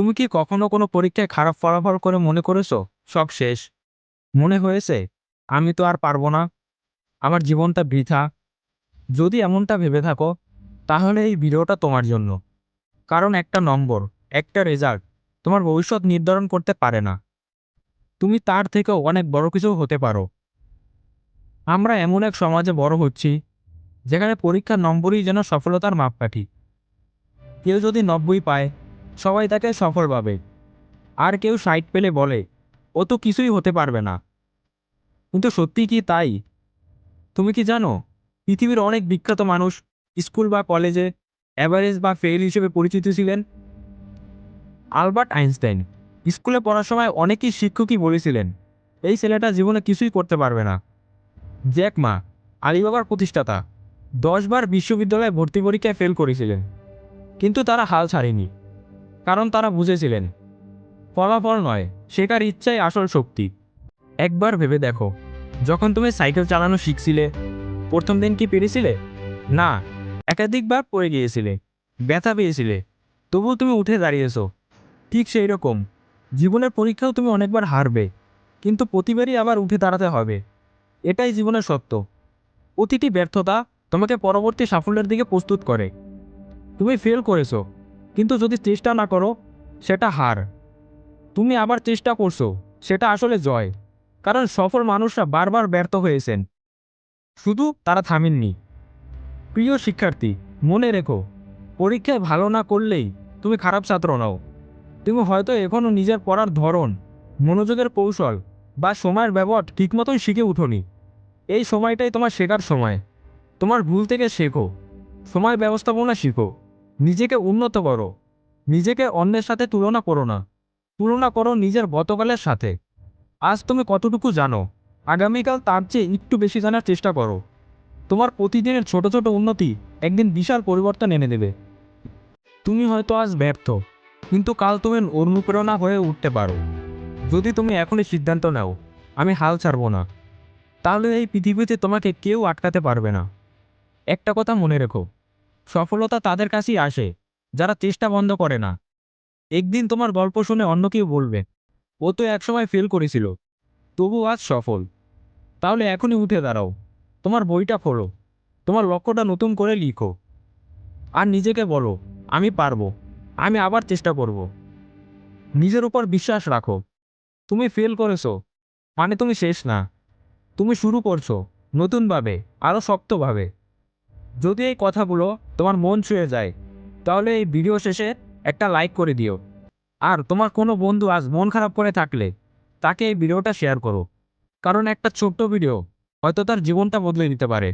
তুমি কি কখনো কোনো পরীক্ষায় খারাপ ফলাফল করে মনে করেছ? সব শেষ। মনে হয়েছে, আমি তো আর পারব না। আমার জীবনটা বৃথা। যদি এমনটা ভেবে থাকো, তাহলে এই ভিডিওটা তোমার জন্য। কারণ একটা নম্বর, একটা রেজাল্ট তোমার ভবিষ্যৎ নির্ধারণ করতে পারে না। তুমি তার থেকেও অনেক বড় কিছু হতে পারো। আমরা এমন এক সমাজে বড় হচ্ছি, যেখানে পরীক্ষার নম্বরই যেন সফলতার মাপকাঠি। কেউ যদি নব্বই পায় সবাই তাকে সফল পাবে আর কেউ সাইট পেলে বলে, ও তো কিছুই হতে পারবে না। কিন্তু সত্যি কি তাই? তুমি কি জানো, পৃথিবীর অনেক বিখ্যাত মানুষ স্কুল বা কলেজে অ্যাভারেজ বা ফেল হিসেবে পরিচিত ছিলেন? আলবার্ট আইনস্টাইন স্কুলে পড়ার সময় অনেকেই শিক্ষকই বলেছিলেন, এই ছেলেটা জীবনে কিছুই করতে পারবে না। জ্যাক মা, আলিবাবার প্রতিষ্ঠাতা দশবার বিশ্ববিদ্যালয়ে ভর্তি পরীক্ষায় ফেল করেছিলেন, কিন্তু তারা হাল ছাড়েনি। কারণ তারা বুঝেছিলেন। ফলাফল নয়, শেখার ইচ্ছাই আসল শক্তি। একবার ভেবে দেখো, যখন তুমি সাইকেল চালানো শিখছিলে, প্রথম দিন কি পেরেছিলে? না, একাধিকবার পড়ে গিয়েছিলে, ব্যথা পেয়েছিলে, তবুও তুমি উঠে দাঁড়িয়েছো। ঠিক সেই রকম জীবনের পরীক্ষাও তুমি অনেকবার হারবে, কিন্তু প্রতিবারই আবার উঠে দাঁড়াতে হবে। এটাই জীবনের সত্য। প্রতিটি ব্যর্থতা তোমাকে পরবর্তী সাফল্যের দিকে প্রস্তুত করে। তুমি ফেল করেছ। কিন্তু যদি চেষ্টা না করো, সেটা হার। তুমি আবার চেষ্টা করছ, সেটা আসলে জয়। কারণ সফল মানুষরা বারবার ব্যর্থ হয়েছেন। শুধু তারা থামেননি। প্রিয় শিক্ষার্থী, মনে রেখো, পরীক্ষায় ভালো না করলেই তুমি খারাপ ছাত্র নাও। তুমি হয়তো এখনও নিজের পড়ার ধরন, মনোযোগের কৌশল বা সময়ের ব্যবহার ঠিকমতোই শিখে উঠোনি। এই সময়টাই তোমার শেখার সময়। তোমার ভুল থেকে শেখো। সময় ব্যবস্থাপনা শিখো। নিজেকে উন্নত করো। নিজেকে অন্যের সাথে তুলনা করো না। তুলনা করো নিজের গতকালের সাথে। আজ তুমি কতটুকু জানো? আগামীকাল তার চেয়ে একটু বেশি জানার চেষ্টা করো। তোমার প্রতিদিনের ছোট ছোট উন্নতি একদিন বিশাল পরিবর্তন এনে দেবে। তুমি হয়তো আজ ব্যর্থ, কিন্তু কাল তুমি অনুপ্রেরণা হয়ে উঠতে পারো। যদি তুমি এখনই সিদ্ধান্ত নাও, আমি হাল ছাড়বো না, তাহলে এই পৃথিবীতে তোমাকে কেউ আটকাতে পারবে না। একটা কথা মনে রেখো সফলতা তাদের কাছেই আসে, যারা চেষ্টা বন্ধ করে না। একদিন তোমার গল্প শুনে অন্য কেউ বলবে, ও তো একসময় ফেল করেছিল, তবু আজ সফল। তাহলে এখনই উঠে দাঁড়াও, তোমার বইটা খোলো তোমার লক্ষ্যটা নতুন করে লিখো। আর নিজেকে বলো, আমি পারব, আমি আবার চেষ্টা করব। নিজের উপর বিশ্বাস রাখো, তুমি ফেল করেছ মানে তুমি শেষ না, তুমি শুরু করছ, নতুনভাবে, আরও শক্তভাবে। যদি এই কথাগুলো তোমার মন ছুঁয়ে যায়, তাহলে এই ভিডিও শেষে একটা লাইক করে দিও। আর তোমার কোনো বন্ধু আজ মন খারাপ করে থাকলে তাকে এই ভিডিওটা শেয়ার করো। কারণ একটা ছোট্ট ভিডিও হয়তো তার জীবনটা বদলে নিতে পারে।